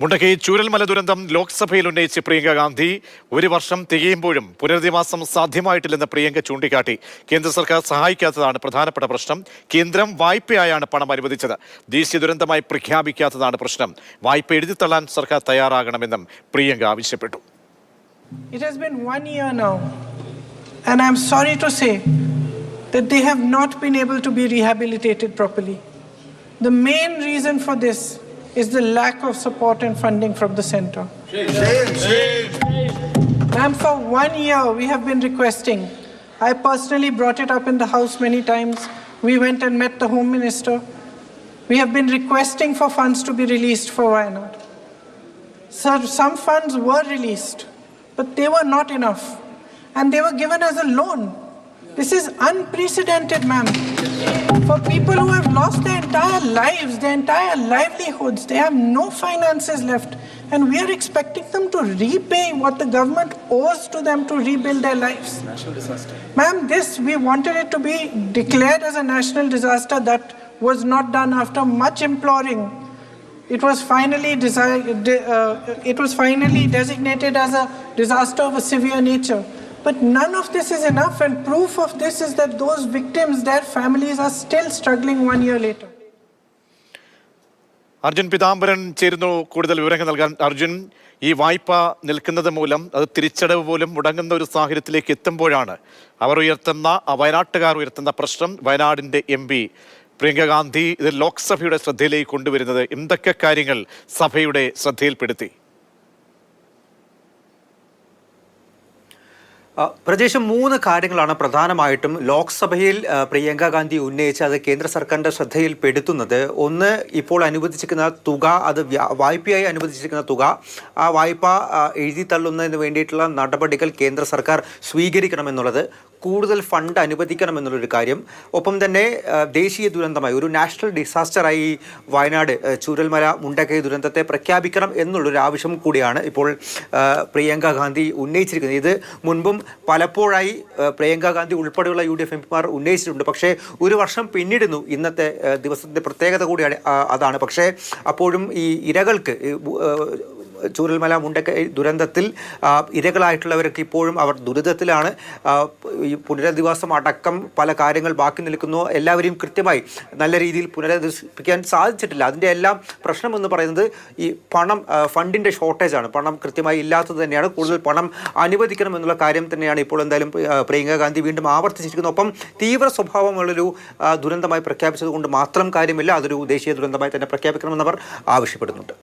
മുണ്ടക്കൈ ചൂരൽമല ദുരന്തം ലോക്സഭയിൽ ഉന്നയിച്ച് പ്രിയങ്ക ഗാന്ധി. ഒരു വർഷം തികയുമ്പോഴും പുനരധിവാസം സാധ്യമായിട്ടില്ലെന്ന് പ്രിയങ്ക ചൂണ്ടിക്കാട്ടി. കേന്ദ്ര സർക്കാർ സഹായിക്കാത്തതാണ് പ്രധാനപ്പെട്ട പ്രശ്നം. കേന്ദ്രം വായ്പയായാണ് പണം അനുവദിച്ചത്. ദേശീയ ദുരന്തമായി പ്രഖ്യാപിക്കാത്തതാണ് പ്രശ്നം. വായ്പ എഴുതിത്തള്ളാൻ സർക്കാർ തയ്യാറാകണമെന്നും പ്രിയങ്ക ആവശ്യപ്പെട്ടു. It has been one year now, and I'm sorry to say that they have not been able to be rehabilitated properly. The main reason for this is the lack of support and funding from the center. Ma'am, for one year we have been requesting. I personally brought it up in the House many times. We went and met the Home Minister. We have been requesting for funds to be released for Wayanad. Sir, some funds were released, but they were not enough. And they were given as a loan. This is unprecedented, ma'am. For people who have lost their entire lives, their entire livelihoods, they have no finances left. And we are expecting them to repay what the government owes to them to rebuild their lives. National disaster. Ma'am, this, we wanted it to be declared as a national disaster that was not done after much imploring it was finally desi- de- uh, it was finally designated as a disaster of a severe nature. But none of this is enough, and proof of this is that those victims, their families, are still struggling one year later. Arjun Pithambaran ചേരുന്നു കൂടുതൽ വിവരങ്ങൾ നൽകാൻ. അർജുൻ ഈ വായ്പ നിൽക്കുന്നത് മൂലം അത് തിരിച്ചടവ് പോലും മുടങ്ങുന്ന ഒരു സാഹചര്യത്തിലേക്ക് എത്തുമ്പോഴാണ് അവർ ഉയർത്തുന്ന വയനാട്ടുകാർ ഉയർത്തുന്ന പ്രശ്നം വയനാടിന്റെ എം പി പ്രിയങ്ക ഗാന്ധി ഇത് ലോക്സഭയുടെ ശ്രദ്ധയിലേക്ക് കൊണ്ടുവരുന്നത്. എന്തൊക്കെ കാര്യങ്ങൾ സഭയുടെ ശ്രദ്ധയിൽപ്പെടുത്തി? പ്രജേഷ് മൂന്ന് കാര്യങ്ങളാണ് പ്രധാനമായിട്ടും ലോക്സഭയിൽ പ്രിയങ്ക ഗാന്ധി ഉന്നയിച്ച് അത് കേന്ദ്ര സർക്കാരിന്റെ ശ്രദ്ധയിൽ പെടുത്തുന്നത് ഒന്ന് ഇപ്പോൾ അനുവദിച്ചിരിക്കുന്ന തുക അത് വ്യ- വായ്പയായി അനുവദിച്ചിരിക്കുന്ന തുക ആ വായ്പ എഴുതി തള്ളുന്നതിന് വേണ്ടിയിട്ടുള്ള നടപടികൾ കേന്ദ്ര സർക്കാർ സ്വീകരിക്കണമെന്നുള്ളത്. കൂടുതൽ ഫണ്ട് അനുവദിക്കണമെന്നുള്ളൊരു കാര്യം. ഒപ്പം തന്നെ ദേശീയ ദുരന്തമായി ഒരു നാഷണൽ ഡിസാസ്റ്ററായി വയനാട് ചൂരൽമല മുണ്ടക്കൈ ദുരന്തത്തെ പ്രഖ്യാപിക്കണം എന്നുള്ളൊരു ആവശ്യം കൂടിയാണ് ഇപ്പോൾ പ്രിയങ്ക ഗാന്ധി ഉന്നയിച്ചിരിക്കുന്നത്. ഇത് മുൻപും പലപ്പോഴായി പ്രിയങ്ക ഗാന്ധി ഉൾപ്പെടെയുള്ള യു ഡി എഫ് എംപിമാർ ഉന്നയിച്ചിട്ടുണ്ട്. പക്ഷേ ഒരു വർഷം പിന്നിടുന്നു ഇന്നത്തെ ദിവസത്തിന്റെ പ്രത്യേകത കൂടിയാണ് അതാണ്. പക്ഷേ അപ്പോഴും ഈ ഇരകൾക്ക് ചൂരൽമല മുണ്ടക്കൈ ദുരന്തത്തിൽ ഇരകളായിട്ടുള്ളവരൊക്കെ ഇപ്പോഴും അവർ ദുരിതത്തിലാണ്. ഈ പുനരധിവാസം അടക്കം പല കാര്യങ്ങൾ ബാക്കി നിൽക്കുന്നു. എല്ലാവരെയും കൃത്യമായി നല്ല രീതിയിൽ പുനരധിവസിപ്പിക്കാൻ സാധിച്ചിട്ടില്ല. അതിന്റെ എല്ലാം പ്രശ്നം എന്ന് പറയുന്നത് ഈ പണം ഫണ്ടിന്റെ ഷോർട്ടേജാണ്. പണം കൃത്യമായി ഇല്ലാത്തത് തന്നെയാണ്. കൂടുതൽ പണം അനുവദിക്കണം എന്നുള്ള കാര്യം തന്നെയാണ് ഇപ്പോൾ എന്തായാലും പ്രിയങ്ക ഗാന്ധി വീണ്ടും ആവർത്തിച്ചിരിക്കുന്നു. ഒപ്പം തീവ്ര സ്വഭാവമുള്ളൊരു ദുരന്തമായി പ്രഖ്യാപിച്ചതുകൊണ്ട് മാത്രം കാര്യമില്ല. അതൊരു ദേശീയ ദുരന്തമായി തന്നെ പ്രഖ്യാപിക്കണമെന്നവർ ആവശ്യപ്പെടുന്നുണ്ട്.